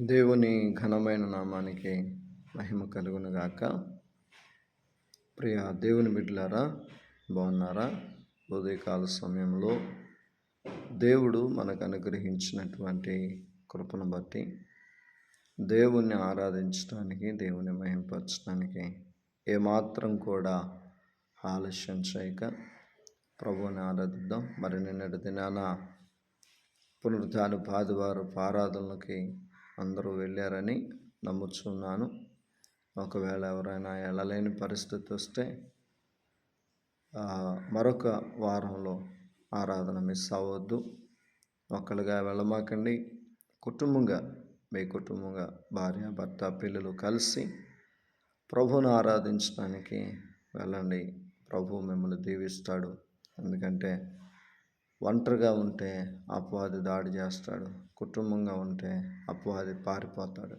దేవుని ఘనమైన నామానికి మహిమ కలుగును గాక. ప్రియ దేవుని బిడ్డలారా బాగున్నారా? ఉదయకాల సమయంలో దేవుడు మనకు అనుగ్రహించినటువంటి కృపను బట్టి దేవుణ్ణి ఆరాధించడానికి దేవుని మహింపరచడానికి ఏమాత్రం కూడా ఆలస్యం చేయక ప్రభువుని ఆరాధిద్దాం. మరి నిన్నటి దినాన పునరుద్ధాన ఆదివారు ఆరాధనలకి అందరూ వెళ్ళారని నమ్ముచున్నాను. ఒకవేళ ఎవరైనా వెళ్ళలేని పరిస్థితి వస్తే మరొక వారంలో ఆరాధన మిస్ అవ్వద్దు. ఒక్కలుగా వెళ్ళమాకండి. కుటుంబంగా మీ కుటుంబంగా భార్య భర్త పిల్లలు కలిసి ప్రభువును ఆరాధించడానికి వెళ్ళండి. ప్రభు మిమ్మల్ని దీవిస్తాడు. ఎందుకంటే ఒంటరిగా ఉంటే అపవాది దాడి చేస్తాడు. కుటుంబంగా ఉంటే అపవాది పారిపోతాడు.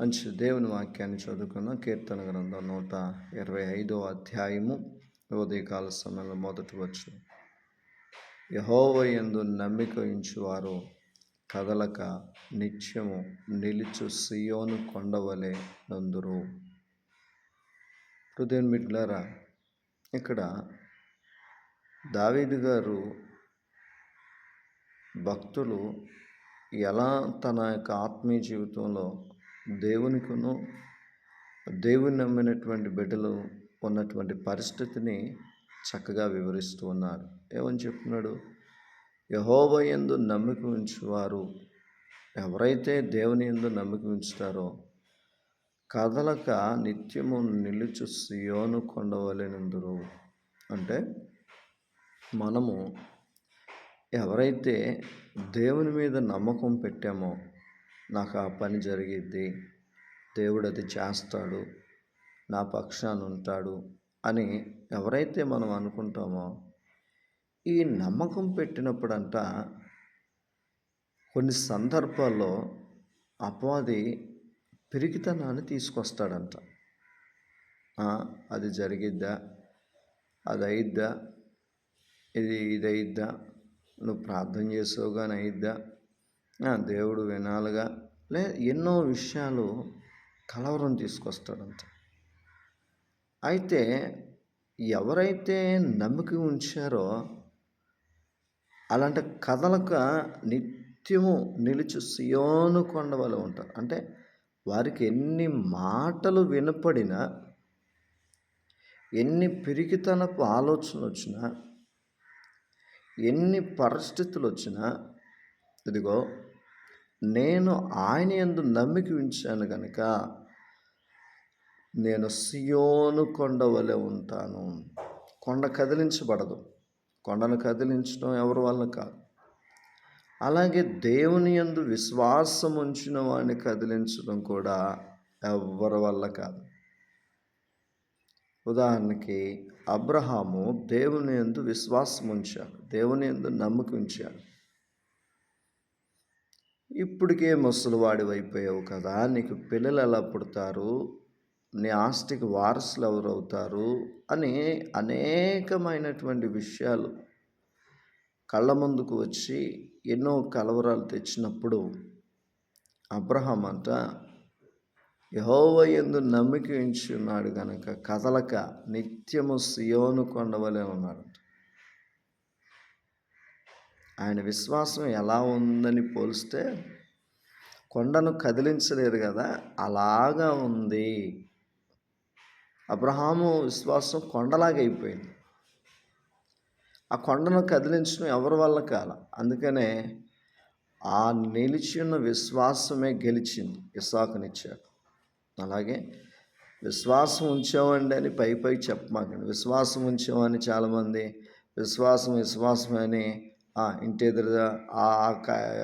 మంచి దేవుని వాక్యాన్ని చదువుకున్న. కీర్తన గ్రంథం నూట ఇరవై ఐదో అధ్యాయము ఉదయకాల సమయంలో మొదటి వచ్చు యహోవయందు నమ్మిక ఉంచువారు కదలక నిత్యము నిలుచు సియోను కొండవలే నందురు. హృదయం మిట్లారా ఇక్కడ దావీదు గారు భక్తులు ఎలా తన యొక్క ఆత్మీయ జీవితంలో దేవునికును దేవుని నమ్మినటువంటి బిడ్డలు ఉన్నటువంటి పరిస్థితిని చక్కగా వివరిస్తూ ఉన్నారు. ఏమని చెప్తున్నాడు? యహోవ ఎందు నమ్మిక ఉంచువారు ఎవరైతే దేవుని ఎందు నమ్మిక ఉంచుతారో కదలక నిత్యము నిలుచు సియోను కొండవలెనందురు. అంటే మనము ఎవరైతే దేవుని మీద నమ్మకం పెట్టామో నాకు ఆ పని జరిగిద్ది దేవుడు అది చేస్తాడు నా పక్షాన ఉంటాడు అని ఎవరైతే మనం అనుకుంటామో ఈ నమ్మకం పెట్టినప్పుడంట కొన్ని సందర్భాల్లో అపవాది పిరికితనాన్ని తీసుకొస్తాడంట. అది జరిగిద్దా? అది అయిద్దా ఇది ఇది నువ్వు ప్రార్థన చేసావు కానీ అయిద్దా దేవుడు వినాలిగా. లే ఎన్నో విషయాలు కలవరం తీసుకొస్తాడంత అయితే ఎవరైతే నమ్మిక ఉంచారో అలాంటి కథలక నిత్యము నిలిచి సియోను కొండ వాళ్ళు ఉంటారు. అంటే వారికి ఎన్ని మాటలు వినపడినా ఎన్ని పిరికితనపు ఆలోచనలు వచ్చినా ఎన్ని పరిస్థితులు వచ్చినా ఇదిగో నేను ఆయన యందు నమ్మిక ఉంచాను కనుక నేను సియోను కొండ వలె ఉంటాను. కొండ కదిలించబడదు. కొండను కదిలించడం ఎవరి వల్ల కాదు. అలాగే దేవుని యందు విశ్వాసం ఉంచిన వాడిని కదిలించడం కూడా ఎవరి వల్ల కాదు. ఉదాహరణకి అబ్రహాము దేవుని ఎందు విశ్వాసం ఉంచాడు దేవుని ఎందు నమ్మకం ఉంచాడు. ఇప్పటికే ముసలివాడి అయిపోయావు కదా నీకు పిల్లలు ఎలా పుడతారు నీ ఆస్తికి వారసులు ఎవరవుతారు అని అనేకమైనటువంటి విషయాలు కళ్ళ ముందుకు వచ్చి ఎన్నో కలవరాలు తెచ్చినప్పుడు అబ్రహం అంట యహోవ ఎందు నమ్మిక ఉంచున్నాడు గనక కదలక నిత్యము సియోను కొండవలే ఉన్నాడు ఆయన విశ్వాసం ఎలా ఉందని పోలిస్తే కొండను కదిలించలేదు కదా అలాగా ఉంది. అబ్రహాము విశ్వాసం కొండలాగా అయిపోయింది. ఆ కొండను కదిలించడం ఎవరి వల్ల కాల? అందుకనే ఆ నిలిచి ఉన్న విశ్వాసమే గెలిచింది. ఇసాకునిచ్చాడు అలాగే విశ్వాసం ఉంచామండి అని పై పై చెప్పమాకండి. విశ్వాసం ఉంచామని చాలామంది విశ్వాసం విశ్వాసం అని ఇంటి ఎదురుగా ఆ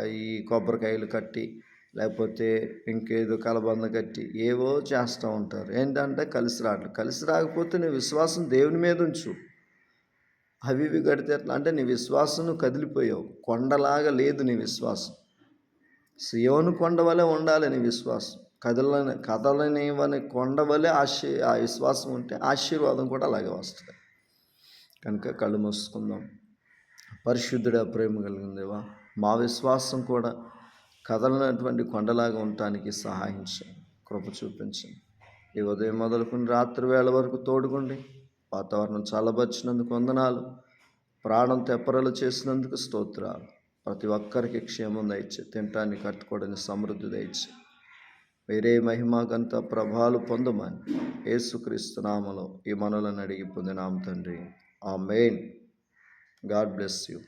ఈ కొబ్బరికాయలు కట్టి లేకపోతే ఇంకేదో కలబంద కట్టి ఏవో చేస్తూ ఉంటారు. ఏంటంటే కలిసి రావట్లేదు కలిసి రాకపోతే నీ విశ్వాసం దేవుని మీద ఉంచు. అవి ఇవి కడితే ఎట్లా? అంటే నీ విశ్వాసం నువ్వు కదిలిపోయావు. కొండలాగా లేదు నీ విశ్వాసం. సియోను కొండ వలె ఉండాలి నీ విశ్వాసం. కదలని కదలనివని కొండవలే ఆశీ ఆ విశ్వాసం ఉంటే ఆశీర్వాదం కూడా అలాగే వస్తుంది. కనుక కళ్ళు మూసుకుందాం. పరిశుద్ధుడ ప్రేమ కలిగిందేవా మా విశ్వాసం కూడా కదలనటువంటి కొండలాగా ఉండటానికి సహాయం కృప చూపించండి ఈ ఉదయం మొదలుకుని రాత్రి వేళ వరకు తోడుకోండి వాతావరణం చల్లబరిచినందుకు వందనాలు. ప్రాణం తెప్పరలు చేసినందుకు స్తోత్రాలు. ప్రతి ఒక్కరికి క్షేమం దయచే తినటానికి కట్టుకోవడానికి సమృద్ధి దయచే వేరే మహిమ ప్రభాలు పొందమని యేసుక్రీస్తు నామలో ఈ మనలను అడిగి పొందినాం తండ్రి. ఆ మెయిన్ గాడ్ బ్లెస్ యూ.